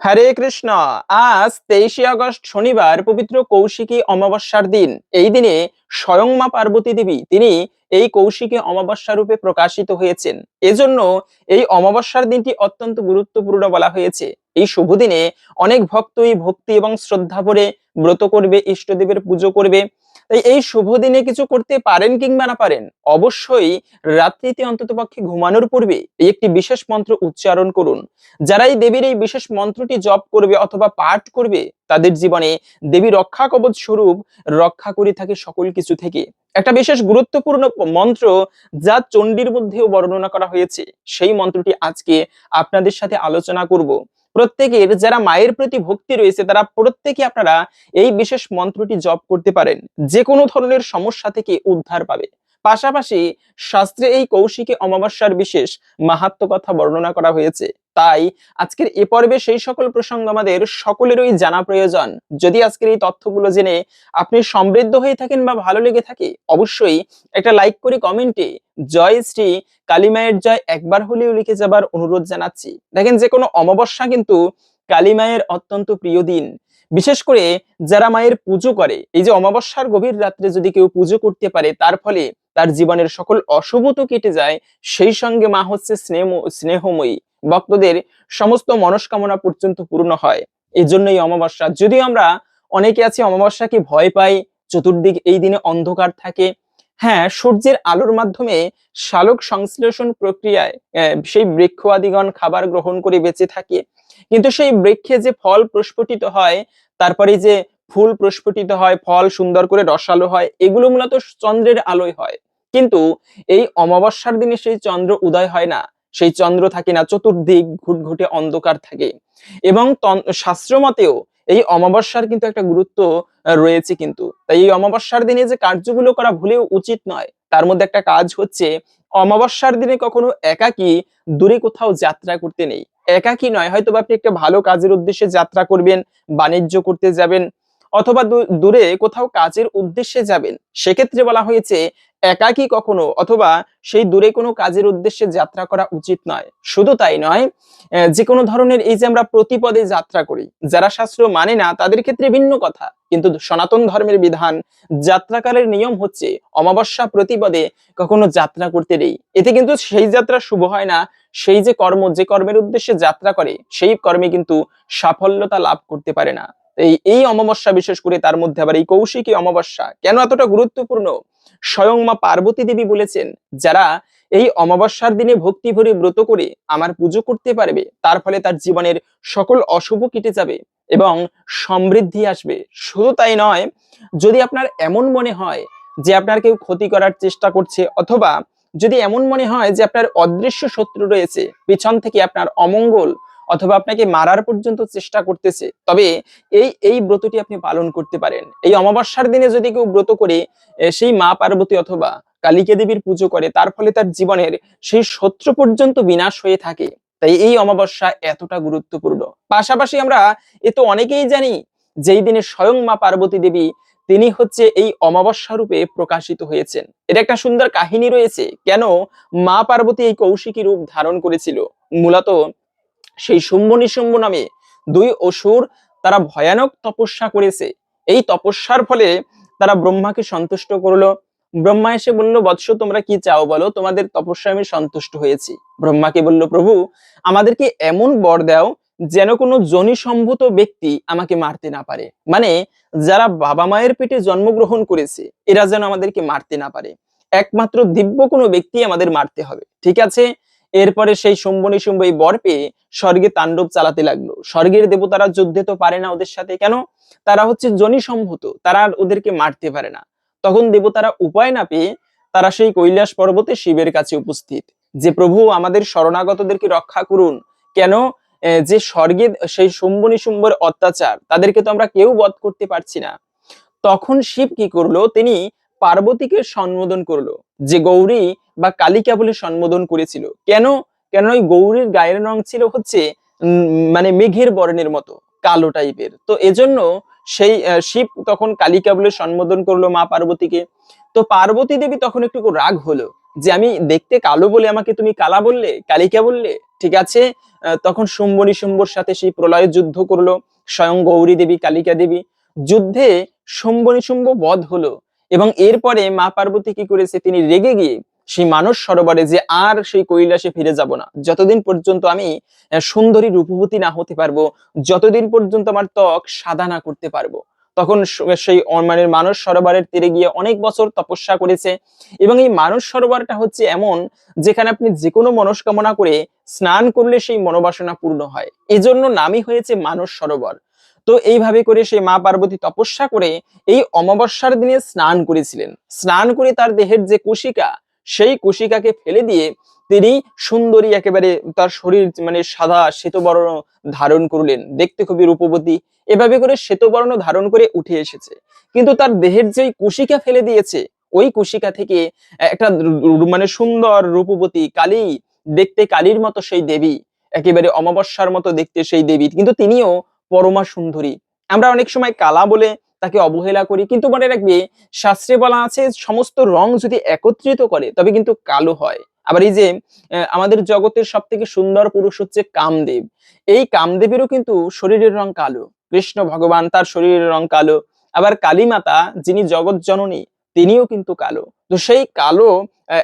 হরে কৃষ্ণ। আজ তেইশে আগস্ট শনিবার পবিত্র কৌশিকী অমাবস্যার দিন। এই দিনে স্বয়ং মা পার্বতী দেবী, তিনি এই কৌশিকী অমাবস্যা রূপে প্রকাশিত হয়েছেন। এজন্য এই অমাবস্যার দিনটি অত্যন্ত গুরুত্বপূর্ণ বলা হয়েছে। এই শুভ দিনে অনেক ভক্তই ভক্তি এবং শ্রদ্ধা ভরে ব্রত করবে, ইষ্টদেবের পুজো করবে। তাই এই শুভ দিনে কিছু করতে পারেন কিংবা না পারেন, অবশ্যই রাত্রিতে অন্তত পক্ষে ঘুমানোর পূর্বে এই একটি বিশেষ মন্ত্র উচ্চারণ করুন। যারা এই দেবীর এই বিশেষ মন্ত্রটি জপ করবে অথবা পাঠ করবে, তাদের জীবনে দেবী রক্ষা কবচ স্বরূপ রক্ষা করে থাকে সকল কিছু থেকে। একটা বিশেষ গুরুত্বপূর্ণ মন্ত্র যা চণ্ডীর মধ্যেও বর্ণনা করা হয়েছে, সেই মন্ত্রটি আজকে আপনাদের সাথে আলোচনা করব। প্রত্যেকের যারা মায়ের প্রতি ভক্তি রয়েছে, তারা প্রত্যেকে আপনারা এই বিশেষ মন্ত্রটি জপ করতে পারেন। যে কোনো ধরনের সমস্যা থেকে উদ্ধার পাবে। পাশাপাশি শাস্ত্রে এই কৌশিকী অমাবস্যার বিশেষ মাহাত্ম কথা বর্ণনা করা হয়েছে। তাই আজকের এ পর্বে সেই সকল প্রসঙ্গ আমাদের সকলেরই জানা প্রয়োজন। যদি আজকের এই তথ্যগুলো জেনে আপনি সমৃদ্ধ হয়ে থাকেন বা ভালো লেগে থাকে, অবশ্যই একটা লাইক করে কমেন্টে জয় শ্রী কালিমায়ের জয় একবার হলেও লিখে যাবার অনুরোধ জানাচ্ছি। দেখেন, যে কোনো অমাবস্যা কিন্তু কালিমায়ের অত্যন্ত প্রিয় দিন। বিশেষ করে যারা মায়ের পুজো করে, এই যে অমাবস্যার গভীর রাত্রে যদি কেউ পুজো করতে পারে, তার ফলে তার জীবনের সকল অশুভ তো কেটে যায়, সেই সঙ্গে মা হচ্ছে স্নেহ, স্নেহময়ী। ভক্তদের সমস্ত মনস্কামনা পর্যন্ত পূর্ণ হয়। এই জন্যই অমাবস্যা। যদিও আমরা অনেকে আছি অমাবস্যাকে ভয় পাই, চতুর্দিক এই দিনে অন্ধকার থাকে হ্যাঁ সূর্যের আলোর মাধ্যমে শালক সংশ্লেষণ প্রক্রিয়ায় সেই বৃক্ষ আদিগণ খাবার গ্রহণ করে বেঁচে থাকে। কিন্তু সেই বৃক্ষে যে ফল প্রস্ফুটিত হয়, তারপরে যে ফুল প্রস্ফুটিত হয়, ফল সুন্দর করে রসালো হয়, এগুলো মূলত চন্দ্রের আলোয় হয়। কিন্তু এই অমাবস্যার দিনে সেই চন্দ্র উদয় হয় না। সেই চন্দ্র থাকে না, চতুর্দিক ঘুটঘুটে অন্ধকার থাকে। এবং শাস্ত্র মতেও এই অমাবস্যার কিন্তু একটা গুরুত্ব রয়েছে কিন্তু। তাই এই অমাবস্যার দিনে যে কার্যগুলো করা ভুলেও উচিত নয়, তার মধ্যে একটা কাজ হচ্ছে, অমাবস্যার দিনে কখনো একাকী দূরে কোথাও যাত্রা করতে নেই। একাকী নয় হয়তো আপনি একটা ভালো কাজের উদ্দেশ্যে যাত্রা করবেন, বাণিজ্য করতে যাবেন, অথবা দূরে কোথাও কাজের উদ্দেশ্যে যাবেন। সেক্ষেত্রে বলা হয়েছে একাকী কখনো অথবা সেই দূরে কোনো কাজের উদ্দেশ্যে যাত্রা করা উচিত নয়। শুধু তাই নয় যে কোনো ধরনের এই যে আমরা প্রতিপদে যাত্রা করি, যারা শাস্ত্র মানে না, তাদের ক্ষেত্রে ভিন্ন কথা। কিন্তু সনাতন ধর্মের বিধান, যাত্রাকালের নিয়ম হচ্ছে অমাবস্যা প্রতিপদে কখনো যাত্রা করতে নেই। এতে কিন্তু সেই যাত্রা শুভ হয় না, সেই যে কর্ম, যে কর্মের উদ্দেশ্যে যাত্রা করে, সেই কর্মে কিন্তু সাফল্যতা লাভ করতে পারে না। এই এই অমাবস্যা বিশেষ করে তার মধ্যে আবার এই কৌশিকী অমাবস্যা কেন এতটা গুরুত্বপূর্ণ? স্বয়ং মা পার্বতী দেবী বলেছেন, যারা এই অমাবস্যার দিনে ভক্তি ভরে ব্রত করে আমার পুজো করতে পারবে, তার ফলে তার জীবনের সকল অশুভ কেটে যাবে এবং সমৃদ্ধি আসবে। শুধু তাই নয়, যদি আপনার এমন মনে হয় যে আপনার কেউ ক্ষতি করার চেষ্টা করছে অথবা যদি এমন মনে হয় যে আপনার অদৃশ্য শত্রু রয়েছে, পিছন থেকে আপনার অমঙ্গল অথবা আপনাকে মারার পর্যন্ত চেষ্টা করতেছে, তবে এই এই ব্রতটি আপনি পালন করতে পারেন। এই অমাবস্যার দিনে যদি কেউ ব্রত করে সেই মা পার্বতী অথবা কালিকা দেবীর পুজো করে, তার ফলে তার জীবনের সেই শত্রু পর্যন্ত বিনাশ হয়ে থাকে। তাই এই অমাবস্যা এতটা গুরুত্বপূর্ণ। পাশাপাশি আমরা এ তো অনেকেই জানি, যেই দিনে স্বয়ং মা পার্বতী দেবী, তিনি হচ্ছে এই অমাবস্যা রূপে প্রকাশিত হয়েছেন। এটা একটা সুন্দর কাহিনী রয়েছে, কেন মা পার্বতী এই কৌশিকী রূপ ধারণ করেছিল। মূলত সেই শুম্ভ নিশুম্ভ নামে দুই অসুর তারা ভয়ানক তপস্যা করেছে। এই তপস্যার ফলে তারা ব্রহ্মাকে সন্তুষ্ট করল। ব্রহ্মা এসে বলল, বৎস, তোমরা কি চাও বলো? তোমাদের তপস্যা আমি সন্তুষ্ট হয়েছি। ব্রহ্মাকে বলল, প্রভু, আমাদেরকে এমন বর দাও যেন কোনো জনি সম্ভূত ব্যক্তি আমাকে মারতে না পারে। মানে যারা বাবা মায়ের পেটে জন্মগ্রহণ করেছে, এরা যেন আমাদেরকে মারতে না পারে। একমাত্র দিব্য কোনো ব্যক্তি আমাদের মারতে হবে। ঠিক আছে? এরপরে সেই শুম্ভ নিশুম্ভ এই বর পেয়ে স্বর্গে তাণ্ডব চালাতে লাগল। স্বর্গের দেবতারা যুদ্ধে তো পারে না ওদের সাথে। কেন? তারা হচ্ছে জনি সম্ভূত তারা আর ওদেরকে মারতে পারে না। তখন দেবতারা উপায় না পেয়ে তারা সেই কৈলাস পর্বতে শিবের কাছে উপস্থিত। যে প্রভু, আমাদের শরণাগতদেরকে রক্ষা করুন। কেন? যে স্বর্গে সেই শুম্ভ নিশুম্ভর অত্যাচার, তাদেরকে তো আমরা কেউ বধ করতে পারছি না। তখন শিব কি করল? তিনি পার্বতীকে সম্বোধন করল যে গৌরী বা কালিকা বলে সম্বোধন করেছিল। কেন? কেন ওই গৌরীর গায়ের রং ছিল হচ্ছে মানে মেঘের বর্ণের মতো, কালো টাইপের। তো এজন্য সেই শিব তখন কালিকা বলে সম্বোধন করল মা পার্বতীকে। তো পার্বতী দেবী তখন একটু রাগ হলো যে, আমি দেখতে কালো বলে আমাকে তুমি কালা বললে, কালিকা বললে? ঠিক আছে? তখন শুম্ভ নিশুম্ভর সাথে সেই প্রলয় যুদ্ধ করল, স্বয়ং গৌরী দেবী, কালিকা দেবী। যুদ্ধে শুম্ভ নিশুম্ভ বধ হলো। এবং এরপরে মা পার্বতী কি করেছে? তিনি রেগে গিয়ে সেই মানস সরোবরে যে আর সেই কৈলাসে ফিরে যাব না। যতদিন পর্যন্ত আমি সুন্দরী রূপবতী না হতে পারব, যতদিন পর্যন্ত আমার ত্বক সাদা না করতে পারব, তখন সেই মানে মানস সরোবরের তীরে গিয়ে অনেক বছর তপস্যা করেছে। এবং এই মানস সরোবরটা হচ্ছে এমন, যেখানে আপনি যে কোনো মনস্কামনা করে স্নান করলে সেই মনোবাসনা পূর্ণ হয়। এজন্য নামই হয়েছে মানস সরোবর। তো এইভাবে করে সেই মা পার্বতী তপস্যা করে এই অমাবস্যার দিনে স্নান করেছিলেন। স্নান করে তার দেহের যে কুশিকা সেই কুশিকাকে ফেলে দিয়ে তিনি সুন্দরী একেবারে তার শরীর মানে সাদা শ্বেতবর্ণ ধারণ করলেন। দেখতে খুবই রূপবতী। এভাবে করে শ্বেতবর্ণ ধারণ করে উঠে এসেছে। কিন্তু তার দেহের যেই কুশিকা ফেলে দিয়েছে, ওই কুশিকা থেকে একটা মানে সুন্দর রূপবতী কালী, দেখতে কালীর মতো সেই দেবী, একেবারে অমাবস্যার মতো দেখতে সেই দেবী। কিন্তু তিনিও পরমা সুন্দরী। আমরা অনেক সময় কালা বলে তাকে অবহেলা করি, কিন্তু মনে রাখবে, শাস্ত্রে বলা আছে, সমস্ত রং যদি একত্রিত করে, তবে কিন্তু কালো হয়। আবার এই যে আমাদের জগতের সব থেকে সুন্দর পুরুষ হচ্ছে কামদেব। এই কামদেবেরও কিন্তু শরীরের রং কালো। কৃষ্ণ ভগবান তার শরীরের রং কালো। আবার কালী মাতা যিনি জগৎ জননী, তিনিও কিন্তু কালো। তো সেই কালো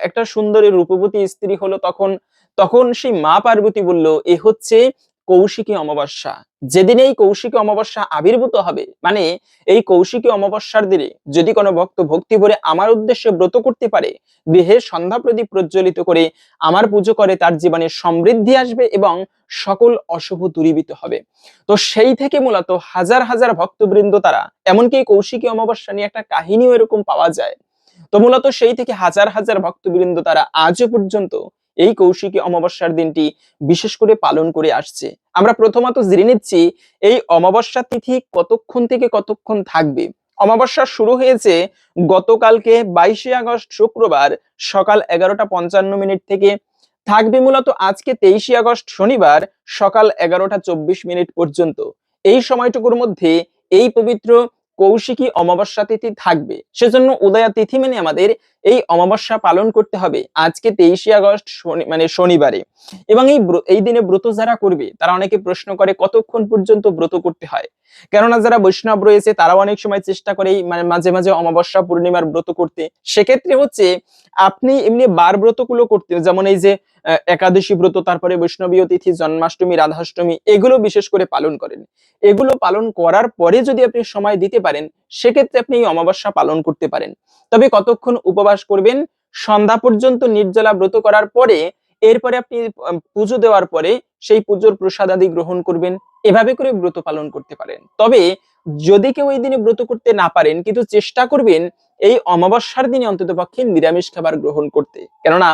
একটা সুন্দরী রূপবতী স্ত্রী হলো তখন তখন সেই মা পার্বতী বলল, এ হচ্ছে কৌশিকী অমাবস্যা। যেদিন এই কৌশিকী অমাবস্যা আবির্ভূত হবে মানে এই কৌশিকী অমাবস্যার দিনে যদি কোনো ভক্ত ভক্তি ভরে আমার উদ্দেশ্যে ব্রত করতে পারে, গৃহে সন্ধ্যা প্রদীপ প্রজ্বলিত করে আমার পুজো করে তার জীবনে সমৃদ্ধি আসবে এবং সকল অশুভ দূরীভূত হবে। তো সেই থেকে মূলত হাজার হাজার ভক্তবৃন্দ তারা, এমনকি কৌশিকী অমাবস্যা নিয়ে একটা কাহিনীও এরকম পাওয়া যায়। তো মূলত সেই থেকে হাজার হাজার ভক্তবৃন্দ তারা আজও পর্যন্ত এই কৌশিকী অমাবস্যার দিনটি বিশেষ করে পালন করে আসছে। আমরা প্রথমত জেনে নিচ্ছি, এই অমাবস্যা তিথি কতক্ষণ থেকে কতক্ষণ থাকবে? অমাবস্যা শুরু হয়েছে গতকালকে বাইশে আগস্ট শুক্রবার সকাল এগারোটা পঞ্চান্ন মিনিট থেকে। থাকবে মূলত আজকে তেইশে আগস্ট শনিবার সকাল এগারোটা চব্বিশ মিনিট পর্যন্ত। এই সময়টুকুর মধ্যে এই পবিত্র কৌশিকী অমাবস্যা তিথি থাকবে। সেজন্য উদয়া তিথি মেনে আমাদের এই অমাবস্যা পালন করতে হবে। আজকে তেইশে আগস্ট মানে শনিবারে। এবং এই এই দিনে ব্রত যারা করবে, তারা অনেকে প্রশ্ন করে, কতক্ষণ পর্যন্ত ব্রত করতে হয়? কেননা যারা বৈষ্ণব রয়েছে, তারাও অনেক সময় চেষ্টা করে মানে মাঝে মাঝে অমাবস্যা পূর্ণিমার ব্রত করতে। সেক্ষেত্রে হচ্ছে, আপনি এমনি বার ব্রতগুলো করতে যেমন এই যে একাদশী ব্রত, তারপরে বৈষ্ণবীয় তিথি, জন্মাষ্টমী, রাধাষ্টমী, এগুলো বিশেষ করে পালন করেন। এগুলো পালন করার পরে যদি আপনি সময় দিতে পারেন সেক্ষেত্রে আপনি এই অমাবস্যা পালন করতে পারেন। তবে কতক্ষণ উপবাস করবেন, সন্ধ্যা পর্যন্ত নির্জলা ব্রত করার পরে, এরপরে আপনি পুজো দেওয়ার পরে সেই পুজোর প্রসাদ আদি গ্রহণ করবেন, এভাবে করে ব্রত পালন করতে পারেন। তবে যদি কেউ এই দিনে ব্রত করতে না পারেন, কিন্তু চেষ্টা করবেন এই অমাবস্যার দিনে অন্তত পক্ষে নিরামিষ খাবার গ্রহণ করতে। কেননা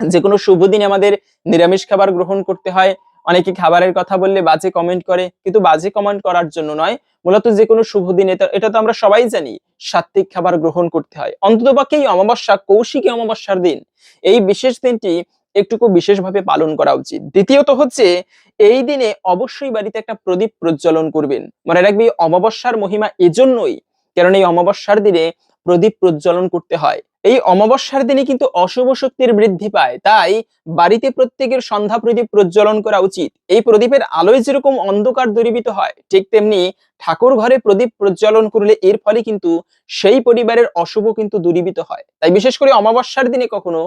যে কোনো শুভ দিনে আমাদের নিরামিষ খাবার গ্রহণ করতে হয় অনেকে খাবারের কথা বললে বাজে কমেন্ট করে, কিন্তু বাজে কমেন্ট করার জন্য নয়। মূলত যে কোনো শুভ দিনে, এটা- এটা তো আমরা সবাই জানি সাত্বিক খাবার গ্রহণ করতে হয়। অন্ততপক্ষে অমাবস্যা, কৌশিকী অমাবস্যার দিন, এই বিশেষ দিনটি একটুকু বিশেষভাবে পালন করা উচিত। দ্বিতীয়ত হচ্ছে, এই দিনে অবশ্যই বাড়িতে একটা প্রদীপ প্রজ্বলন করবেন। মনে রাখবি, অমাবস্যার মহিমা এজন্যই, কারণ এই অমাবস্যার দিনে প্রদীপ প্রজ্বলন করতে হয়। এই অমাবস্যার দিনে কিন্তু অশুভ শক্তির বৃদ্ধি পায়। তাই বাড়িতে প্রত্যেকের সন্ধ্যা প্রদীপ প্রজ্বলন করা উচিত। এই প্রদীপের আলোয় যেরকম অন্ধকার দূরীভূত হয়, ঠিক তেমনি ঠাকুর ঘরে প্রদীপ প্রজ্বলন করলে এর ফলে কিন্তু সেই পরিবারের অশুভ কিন্তু দূরীভূত হয়। তাই বিশেষ করে অমাবস্যার দিনে কখনো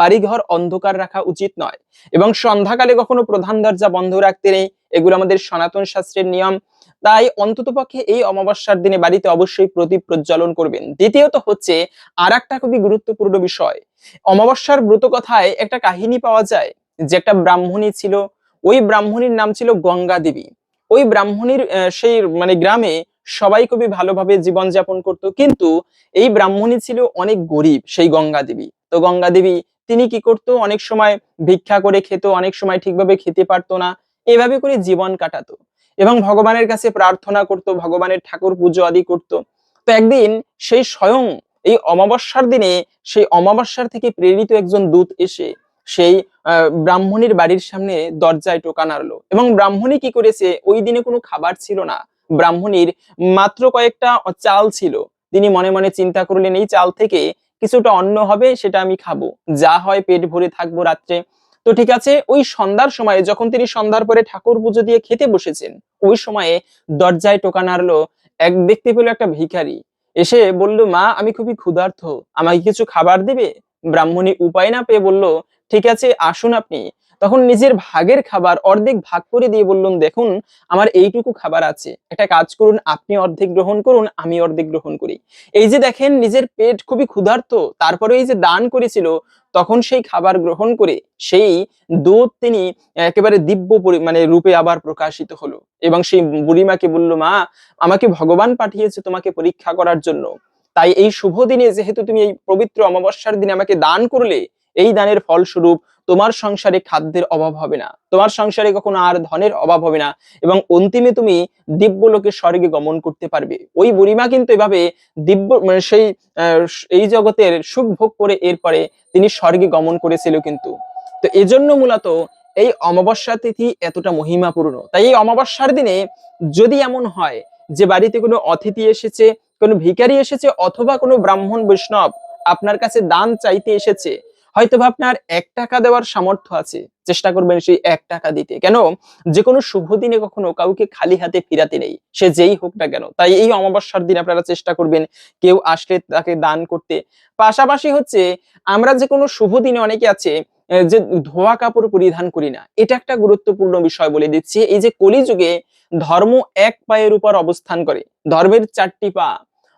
বাড়িঘর অন্ধকার রাখা উচিত নয় এবং সন্ধ্যাকালে কখনো প্রধান দরজা বন্ধ রাখতে নেই, এগুলো আমাদের সনাতন শাস্ত্রের নিয়ম। তাই অন্ততপক্ষে এই অমাবস্যার দিনে বাড়িতে অবশ্যই প্রদীপ প্রজ্বলন করবেন। দ্বিতীয়ত হচ্ছে আর একটা খুবই গুরুত্বপূর্ণ বিষয়। অমাবস্যার ব্রত কথায় একটা কাহিনী পাওয়া যায়, যে একটা ব্রাহ্মণী ছিল, ওই ব্রাহ্মণীর নাম ছিল গঙ্গা দেবী। ওই ব্রাহ্মণীর সেই মানে গ্রামে সবাই খুবই ভালোভাবে জীবনযাপন করত, কিন্তু এই ব্রাহ্মণী ছিল অনেক গরিব, সেই গঙ্গা দেবী। তো গঙ্গা দেবী, তিনি কি করতো? অনেক সময় ভিক্ষা করে খেত, অনেক সময় ঠিকভাবে খেতে পারতো না, এভাবে করে জীবন কাটাতো। এবং ভগবানের কাছে প্রার্থনা করত, ভগবানের ঠাকুর পুজো আদি করত। তো একদিন সেই স্বয়ং এই অমাবস্যার দিনে সেই অমাবস্যার থেকে প্রেরিত একজন দূত এসে সেই ব্রাহ্মণীর বাড়ির সামনে দরজায় টোকা নাড়লো। এবং ব্রাহ্মণী কি করেছে? ওই দিনে কোনো খাবার ছিল না। ব্রাহ্মণীর মাত্র কয়েকটা চাল ছিল। তিনি মনে মনে চিন্তা করলেন, এই চাল থেকে কিছুটা অন্ন হবে, সেটা আমি খাব। যা হয় পেট ভরে থাকব রাত্রে। তো ঠিক আছে, ওই সন্ধ্যার সময়ে যখন তিনি সন্ধ্যার পরে ঠাকুর পুজো দিয়ে খেতে বসেছেন, ওই সময়ে দরজায় টোকা নাড়লো এক দেখতে পেল একটা ভিখারি। এসে বলল, মা, আমি খুবই ক্ষুধার্থ আমাকে কিছু খাবার দিবে? ব্রাহ্মণী উপায় না পেয়ে বলল, ঠিক আছে, আসুন আপনি। তখন নিজের ভাগের খাবার অর্ধেক ভাগ করে দিয়ে বললাম, দেখুন, আমার এইটুকু খাবার আছে। একটা কাজ করুন, আপনি অর্ধেক গ্রহণ করুন, আমি অর্ধেক গ্রহণ করি। এই যে দেখেন, নিজের পেট খুবই ক্ষুধার্ত, তারপরে এই যে দান করেছিল, তখন সেই খাবার গ্রহণ করে সেই দুধ তিনি একেবারে দিব্য মানে রূপে আবার প্রকাশিত হলো এবং সেই বুড়িমাকে বলল, মা, আমাকে ভগবান পাঠিয়েছে তোমাকে পরীক্ষা করার জন্য। তাই এই শুভ দিনে যেহেতু তুমি এই পবিত্র অমাবস্যার দিনে আমাকে দান করলে এই দানের ফলস্বরূপ তোমার সংসারে খাদ্যের অভাব হবে না। তোমার সংসারে কখনো আর ধনের অভাব হবে না এবং অন্তিমে তুমি দিব্য লোকে স্বর্গে গমন করতে পারবে। ওই বুড়িমা কিন্তু এভাবে দিব্য মানে সেই এই জগতের সুখ ভোগ করে এরপরে তিনি স্বর্গে গমন করেছিল কিন্তু। তো এজন্য মূলত এই অমাবস্যা তিথি এতটা মহিমাপূর্ণ। তাই এই অমাবস্যার দিনে যদি এমন হয় যে বাড়িতে কোনো অতিথি এসেছে, কোনো ভিখারি এসেছে অথবা কোনো ব্রাহ্মণ বৈষ্ণব আপনার কাছে দান চাইতে এসেছে হয়তো বা আপনার এক টাকা দেওয়ার সামর্থ্য আছে। চেষ্টা করবেন সেই এক টাকা দিতে। কেন? যে কোনো শুভ দিনে কখনো কাউকে খালি হাতে ফিরাতে নেই। সে যেই হোক না কেন। তাই এই অমাবস্যার দিন আপনারা চেষ্টা করবেন কেউ আসলে তাকে দান করতে। পাশাপাশি হচ্ছে, আমরা যে কোনো শুভ দিনে অনেকে আছে যে ধোয়া কাপড় পরিধান করি না। এটা একটা গুরুত্বপূর্ণ বিষয় বলে দিচ্ছি। এই যে কলিযুগে ধর্ম এক পায়ের উপর অবস্থান করে। ধর্মের চারটি পা।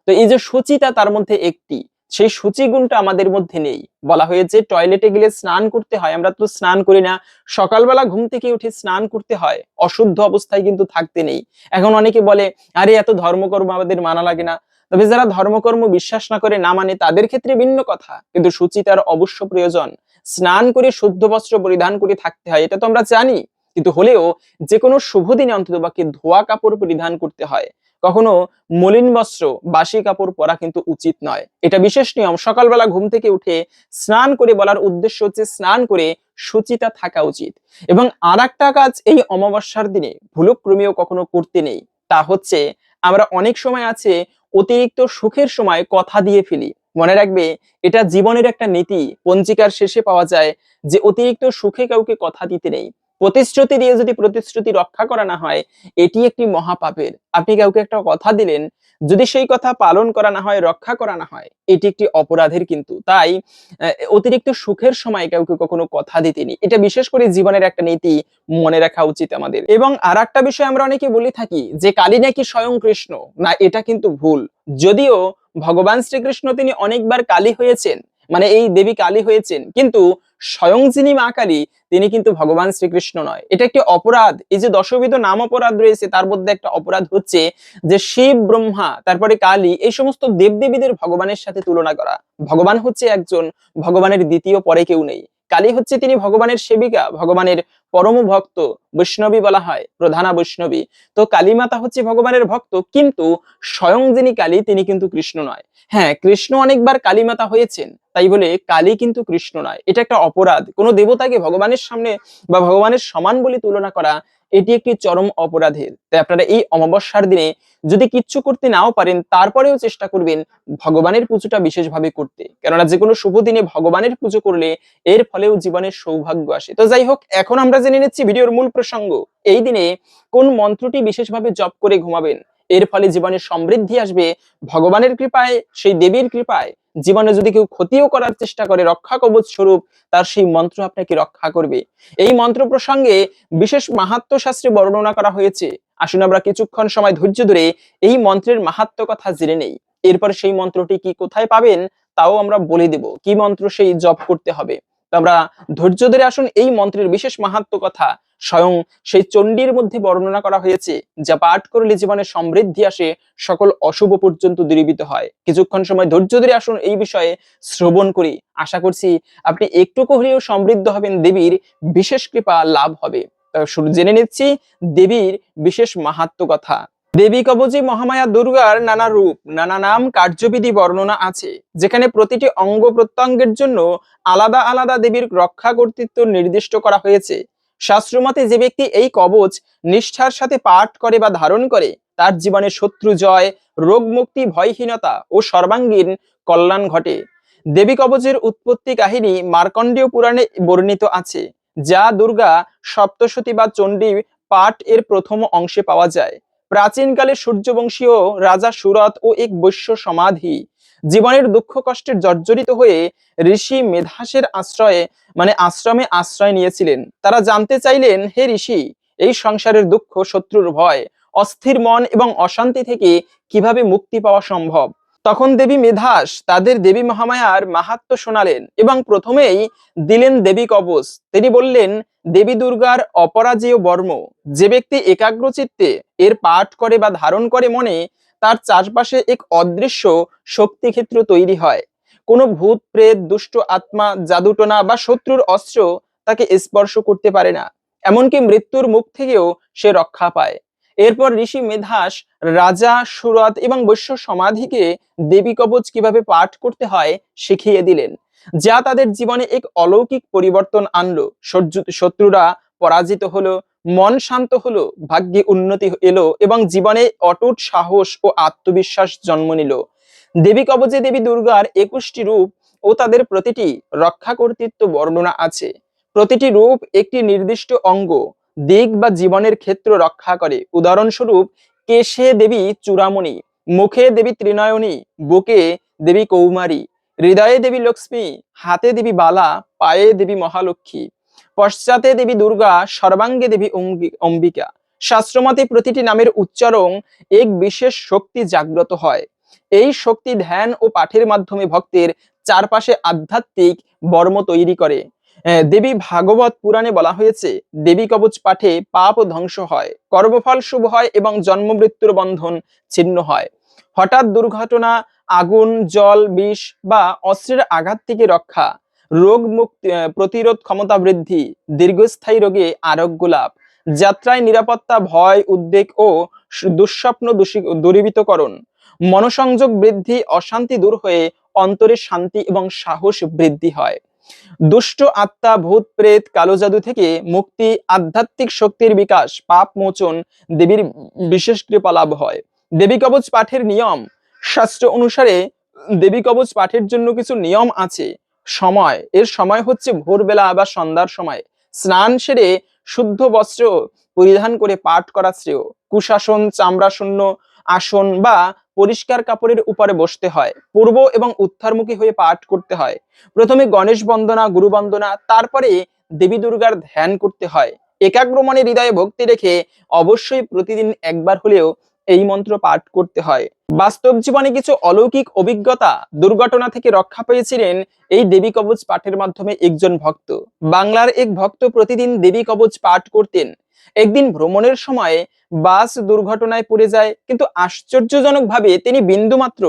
তো এই যে সূচিতা তার মধ্যে একটি। সেই সূচি গুণটা আমাদের মধ্যে নেই। বলা হয়েছে, টয়লেটে গেলে স্নান করতে হয়। আমরা তো স্নান করি না। সকালবেলা ঘুম থেকে উঠে স্নান করতে হয়। অশুদ্ধ অবস্থায় কিন্তু থাকতে নেই। এখন অনেকে বলে, আরে, এত ধর্মকর্ম আমাদের মানা লাগে না। তবে যারা ধর্মকর্ম বিশ্বাস না করে না মানে তাদের ক্ষেত্রে ভিন্ন কথা। কিন্তু সূচি তার অবশ্য প্রয়োজন। স্নান করে শুদ্ধ বস্ত্র পরিধান করে থাকতে হয়, এটা তো আমরা জানি। কিন্তু হলেও যে কোনো শুভ দিনে অন্তত বাকি ধোয়া কাপড় পরিধান করতে হয়। কখনো মলিন বস্ত্র, বাসি কাপড় পরা কিন্তু উচিত নয়। এটা বিশেষ নিয়ম, সকালবেলা ঘুম থেকে উঠে স্নান করে বলার উদ্দেশ্য হচ্ছে স্নান করে সুচিতা থাকা উচিত। এবং আর একটা কাজ এই অমাবস্যার দিনে ভুলক্রমেও কখনো করতে নেই। তা হচ্ছে আমরা অনেক সময় আছে অতিরিক্ত সুখের সময় কথা দিয়ে ফেলি। মনে রাখবে, এটা জীবনের একটা নীতি। পঞ্জিকার শেষে পাওয়া যায় যে অতিরিক্ত সুখে কাউকে কথা দিতে নেই। প্রতিশ্রুতি দিয়ে যদি প্রতিশ্রুতি রক্ষা করা না হয়, এটি একটি মহাপাপের। আপনি কাউকে একটা কথা দিলেন, যদি সেই কথা পালন করা না হয়, রক্ষা করা না হয়, এটি একটি অপরাধের কিন্তু। তাই অতিরিক্ত সুখের সময় কাউকে কখনো কথা দিতেনি। এটা বিশেষ করে জীবনের একটা নীতি মনে রাখা উচিত আমাদের। এবং আর একটা বিষয় আমরা অনেকে বলে থাকি যে কালী নাকি স্বয়ং কৃষ্ণ। না, এটা কিন্তু ভুল। যদিও ভগবান শ্রীকৃষ্ণ তিনি অনেকবার কালী হয়েছেন মানে এই দেবী কালী হয়েছেন, কিন্তু স্বয়ং যিনি মা কালী, তিনি কিন্তু ভগবান শ্রীকৃষ্ণ নয়। এটা একটি অপরাধ। এই যে দশবিধ নাম অপরাধ রয়েছে, তার মধ্যে একটা অপরাধ হচ্ছে যে শিব, ব্রহ্মা, তারপরে কালী, এই সমস্ত দেবদেবীদের ভগবানের সাথে তুলনা করা। ভগবান হচ্ছে একজন, ভগবানের দ্বিতীয় পরে কেউ নেই। কালী হচ্ছে তিনি ভগবানের সেবিকা, ভগবানের পরম ভক্ত বৈষ্ণবী বলা হয়, প্রধানা বৈষ্ণবী। তো কালী মাতা হচ্ছে ভগবানের ভক্ত, কিন্তু স্বয়ং যিনি কালী, তিনি কিন্তু কৃষ্ণ নয়। হ্যাঁ কৃষ্ণ অনেকবার কালী মাতা হয়েছেন, তাই বলে কালী কিন্তু কৃষ্ণ নয়। এটা একটা অপরাধ। কোনো দেবতাকে ভগবানের সামনে বা ভগবানের সমান বলে তুলনা করা এটি একটি চরম অপরাধের। তাই আপনারা এই অমাবস্যার দিনে যদি কিচ্ছু করতে নাও পারেন, তারপরেও চেষ্টা করবেন ভগবানের পুজোটা বিশেষভাবে করতে। কেননা যে কোনো শুভ দিনে ভগবানের পুজো করলে এর ফলেও জীবনের সৌভাগ্য আসে। তো যাই হোক, এখন আমরা জেনে নিচ্ছি ভিডিওর মূল প্রসঙ্গ। এই দিনে কোন মন্ত্রটি বিশেষভাবে জপ করে ঘুমাবেন? এর ফলে জীবনে সমৃদ্ধি আসবে। ভগবানের কৃপায়, সেই দেবীর কৃপায় জীবনে যদি কেউ ক্ষতিও করার চেষ্টা করে, রক্ষা কবচ স্বরূপ, তার সেই মন্ত্র আপনাকে রক্ষা করবে। এই মন্ত্র প্রসঙ্গে বিশেষ মাহাত্ম শাস্ত্রে বর্ণনা করা হয়েছে। আসুন আমরা কিছুক্ষণ সময় ধৈর্য ধরে এই মন্ত্রের মাহাত্ম কথা জেনে নেই। এরপর সেই মন্ত্রটি কি কোথায় পাবেন, তাও আমরা বলে দেব। কি মন্ত্র সেই জপ করতে হবে? আমরা ধৈর্য ধরে আসুন এই মন্ত্রের বিশেষ মাহাত্ম কথা স্বয়ং সেই চণ্ডীর মধ্যে বর্ণনা করা হয়েছে যা পাঠ করলে জীবনে সমৃদ্ধি আসে, সকল অশুভ পর্যন্ত দূরীভূত হয়। কিছুক্ষণ সময় ধৈর্য ধরে আসুন এই বিষয়ে শ্রবণ করি। আশা করছি আপনি একটুকু হলেও সমৃদ্ধ হবেন, দেবীর বিশেষ কৃপা লাভ হবে। শুরু জেনে নিচ্ছি, দেবীর বিশেষ মাহাত্ম কথা। দেবী কবচী মহামায়া দুর্গার নানা রূপ, নানা নাম কার্যবিধি বর্ণনা আছে, যেখানে প্রতিটি অঙ্গ প্রত্যঙ্গের জন্য আলাদা আলাদা দেবীর রক্ষা কর্তৃত্ব নির্দিষ্ট করা হয়েছে। শাস্ত্রমতে যে ব্যক্তি এই কবচ নিষ্ঠার সাথে পাঠ করে বা ধারণ করে, তার জীবনে শত্রু জয়, রোগ মুক্তি, ভয়হীনতা ও সর্বাঙ্গীন কল্যাণ ঘটে। দেবী কবচের উৎপত্তি কাহিনী মার্কণ্ডীয় পুরাণে বর্ণিত আছে, যা দুর্গা, সপ্তশতী বা চণ্ডী পাঠ এর প্রথম অংশে পাওয়া যায়। প্রাচীনকালে সূর্যবংশীয় রাজা সুরত ও এক বৈশ্য সমাধি জীবনের দুঃখ কষ্টের জর্জরিত হয়ে ঋষি মেধাসের আশ্রয়ে মানে আশ্রমে আশ্রয় নিয়েছিলেন। তারা জানতে চাইলেন, হে ঋষি, এই সংসারের দুঃখ, শত্রুর ভয়, অস্থির মন এবং অশান্তি থেকে কীভাবে মুক্তি পাওয়া সম্ভব? তখন দেবী মেধাস তাদের দেবী মহামায়ার মাহাত্ম শোনালেন এবং প্রথমেই দিলেন দেবী কবচ। তিনি বললেন, দেবী দুর্গার অপরাজেয় বর্ম, যে ব্যক্তি একাগ্র চিত্তে এর পাঠ করে বা ধারণ করে মনে তার চারপাশে এক অদৃশ্য শক্তিক্ষেত্র তৈরি হয়। কোনো ভূত, প্রেত, দুষ্ট আত্মা, জাদুটনা বা শত্রুর অস্ত্র তাকে স্পর্শ করতে পারে না। এমনকি মৃত্যুর মুখ থেকেও সে রক্ষা পায়। এরপর ঋষি মেধাস, রাজা সুরত এবং বৈশ্য সমাধিকে দেবী কবচ কীভাবে পাঠ করতে হয় শিখিয়ে দিলেন, যা তাদের জীবনে এক অলৌকিক পরিবর্তন আনলো। শত্রুরা পরাজিত হলো মন শান্ত হলো, ভাগ্যে উন্নতি এলো এবং জীবনে অটুট সাহস ও আত্মবিশ্বাস জন্ম নিল। দেবী কবচে দেবী দুর্গার একুশটি রূপ ও তাদের প্রতিটি রক্ষা কর্তৃত্ব বর্ণনা আছে। প্রতিটি রূপ একটি নির্দিষ্ট অঙ্গ, দিক বা জীবনের ক্ষেত্র রক্ষা করে। উদাহরণস্বরূপ, কেশে দেবী চূড়ামণি, মুখে দেবী ত্রিনয়নী, বুকে দেবী কৌমারী, হৃদয়ে দেবী লক্ষ্মী, হাতে দেবী বালা, পায়ে দেবী মহালক্ষ্মী। পশ্চাতে দেবী দুর্গা, সর্বাঙ্গে দেবী অম্বিকা। শাস্ত্রমতে প্রতিটি নামের উচ্চারণ এক বিশেষ শক্তি জাগ্রত হয়। এই শক্তি ধ্যান ও পাঠের মাধ্যমে ভক্তের চারপাশে আধ্যাত্মিক বর্ম তৈরি করে। দেবী ভাগবত পুরাণে বলা হয়েছে, দেবী কবচ পাঠে পাপ ধ্বংস হয়, কর্মফল শুভ হয় এবং জন্ম মৃত্যুর বন্ধন ছিন্ন হয়। হঠাৎ দুর্ঘটনা, আগুন, জল, বিষ বা অস্ত্রের আঘাত থেকে রক্ষা রোগ মুক্তি প্রতিরোধ ক্ষমতা বৃদ্ধি, দীর্ঘস্থায়ী রোগে আরোগ্য লাভ, যাত্রায় নিরাপত্তা, ভয়, উদ্বেগ ও দুঃস্বপ্ন দূরীভূতকরণ, মনোসংযোগ বৃদ্ধি, অশান্তি দূর হয়ে অন্তরে শান্তি এবং সাহস বৃদ্ধি হয়। দুষ্ট আত্মা, ভূত, প্রেত, কালো জাদু থেকে মুক্তি, আধ্যাত্মিক শক্তির বিকাশ, পাপ মোচন, দেবীর বিশেষ কৃপা লাভ হয়। দেবী কবচ পাঠের নিয়ম, শাস্ত্র অনুসারে দেবী কবচ পাঠের জন্য কিছু নিয়ম আছে। সময়। এর সময় হচ্ছে ভোরবেলা বা সন্ধ্যার সময়। স্নান সেরে শুদ্ধ বস্ত্র পরিধান করে পাঠ করা শ্রেয়। কুশাসন চামড়া শূন্য আসন বা পরিষ্কার কাপড়ের উপরে বসতে হয়। পূর্ব এবং উত্তরমুখী হয়ে পাঠ করতে হয়। প্রথমে গণেশ বন্দনা, গুরু বন্দনা, তারপরে দেবী দুর্গার ধ্যান করতে হয়। একাগ্র মনে হৃদয়ে ভক্তি রেখে অবশ্যই প্রতিদিন একবার হলেও এই মন্ত্র পাঠ করতে হয়। বাস্তব জীবনে কিছু অলৌকিক অভিজ্ঞতা, দুর্ঘটনা থেকে রক্ষা পেয়েছিলেন এই দেবী কবচ পাঠের মাধ্যমে একজন ভক্ত। বাংলার এক ভক্ত প্রতিদিন দেবী কবচ পাঠ করতেন। একদিন ভ্রমণের সময় বাস দুর্ঘটনায় পড়ে যায়, কিন্তু আশ্চর্যজনকভাবে তিনি বিন্দুমাত্র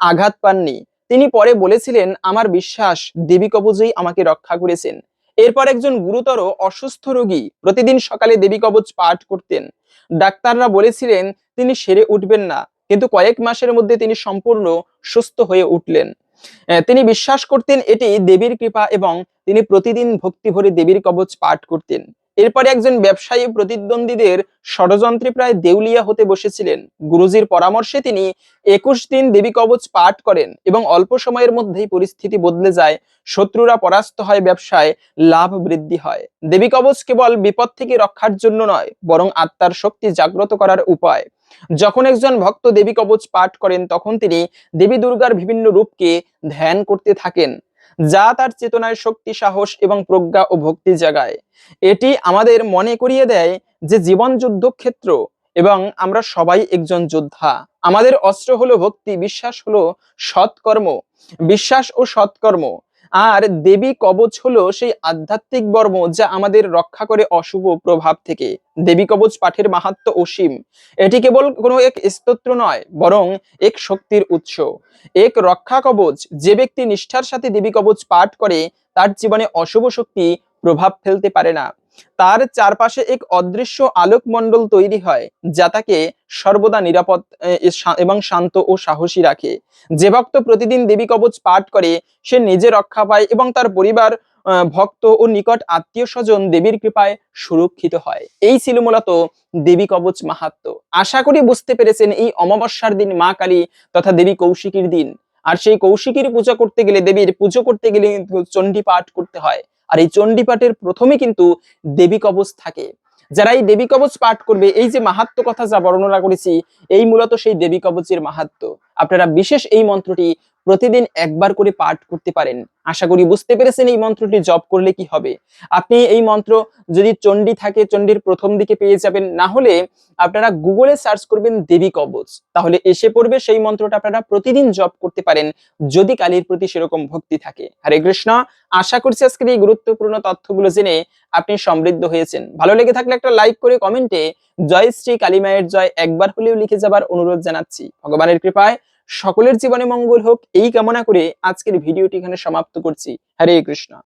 আঘাত পাননি। তিনি পরে বলেছিলেন, আমার বিশ্বাস, দেবী কবচই আমাকে রক্ষা করেছেন। এরপর একজন গুরুতর অসুস্থ রোগী প্রতিদিন সকালে দেবী কবচ পাঠ করতেন। ডাক্তাররা বলেছিলেন, তিনি সেরে উঠবেন না। কিন্তু কয়েক মাসের মধ্যে তিনি সম্পূর্ণ সুস্থ হয়ে উঠলেন। তিনি বিশ্বাস করতেন এটি দেবীর কৃপা এবং তিনি প্রতিদিন ভক্তি ভরে দেবীর কবচ পাঠ করতেন। এরপরে একজন ব্যবসায়ী প্রতিদ্বন্দ্বীদের ষড়যন্ত্রে প্রায় দেউলিয়া হতে বসেছিলেন। গুরুজির পরামর্শে তিনি একুশ দিন দেবী কবচ পাঠ করেন এবং অল্প সময়ের মধ্যেই পরিস্থিতি বদলে যায়, শত্রুরা পরাস্ত হয় ব্যবসায়, লাভ বৃদ্ধি হয়। দেবী কবচ কেবল বিপদ থেকে রক্ষার জন্য নয়, বরং আত্মার শক্তি জাগ্রত করার উপায়। যখন একজন ভক্ত দেবী কবচ পাঠ করেন, তখন তিনি দেবী দুর্গার বিভিন্ন রূপকে ধ্যান করতে থাকেন। যা তার চেতনায় শক্তি, সাহস এবং প্রজ্ঞা ও ভক্তি জাগায়। এটি আমাদের মনে করিয়ে দেয় যে জীবন যুদ্ধক্ষেত্র এবং আমরা সবাই একজন যোদ্ধা। আমাদের অস্ত্র হলো ভক্তি, বিশ্বাস হলো সৎকর্ম। বিশ্বাস ও সৎকর্ম আর দেবী কবচ হলো সেই আধ্যাত্মিক বর্ম যা আমাদের রক্ষা করে অশুভ প্রভাব থেকে। দেবী কবচ পাঠের মাহাত্ম অসীম। এটি কেবল কোনো এক স্তোত্র নয়, বরং এক শক্তির উৎস। এক রক্ষা কবচ, যে ব্যক্তি নিষ্ঠার সাথে দেবী কবচ পাঠ করে, তার জীবনে অশুভ শক্তি প্রভাব ফেলতে পারে না। তার চারপাশে এক অদৃশ্য আলোক মণ্ডল তৈরি হয়, যা তাকে সর্বদা নিরাপদ এবং শান্ত ও সাহসী রাখে। যে ভক্ত প্রতিদিন দেবী কবচ পাঠ করে, সে নিজে রক্ষা পায় এবং তার পরিবার ভক্ত ও নিকট আত্মীয় স্বজন দেবীর কৃপায় সুরক্ষিত হয়। এই ছিল মূলত দেবী কবচ মাহাত্ম। আশা করি বুঝতে পেরেছেন এই অমাবস্যার দিন মা কালী তথা দেবী কৌশিকীর দিন। আর সেই কৌশিকীর পূজা করতে গেলে, দেবীর পুজো করতে গেলে চণ্ডী পাঠ করতে হয়। আর এই চণ্ডী পাঠের প্রথমে কিন্তু দেবী কবচ থাকে। যারা এই দেবী কবচ পাঠ করবে, এই যে মাহাত্ম কথা যা বর্ণনা করেছি, এই মূলত সেই দেবী কবচের মাহাত্ম। আপনারা বিশেষ এই মন্ত্রটি প্রতিদিন একবার করে পাঠ করতে পারেন। আশা করি বুঝতে পেরেছেন এই মন্ত্রটি জপ করলে কি হবে। আপনি এই মন্ত্র যদি চণ্ডী থাকে, চণ্ডীর প্রথম দিকে পেয়ে যাবেন, না হলে আপনারা গুগলে সার্চ করবেন দেবী কবচ। তাহলে এসে পড়বে সেই মন্ত্রটা আপনারা প্রতিদিন জপ করতে পারেন, যদি কালীর প্রতি সেরকম ভক্তি থাকে। হরে কৃষ্ণ, আশা করছি আজকের এই গুরুত্বপূর্ণ তথ্যগুলো জেনে আপনি সমৃদ্ধ হয়েছেন। ভালো লেগে থাকলে একটা লাইক করে কমেন্টে জয় শ্রী কালীমায়ের জয় একবার হলেও লিখে যাবার অনুরোধ জানাচ্ছি। ভগবানের কৃপায় সকলের জীবনে মঙ্গল হোক এই কামনা করে আজকের ভিডিওটি এখানে সমাপ্ত করছি। হরে কৃষ্ণ।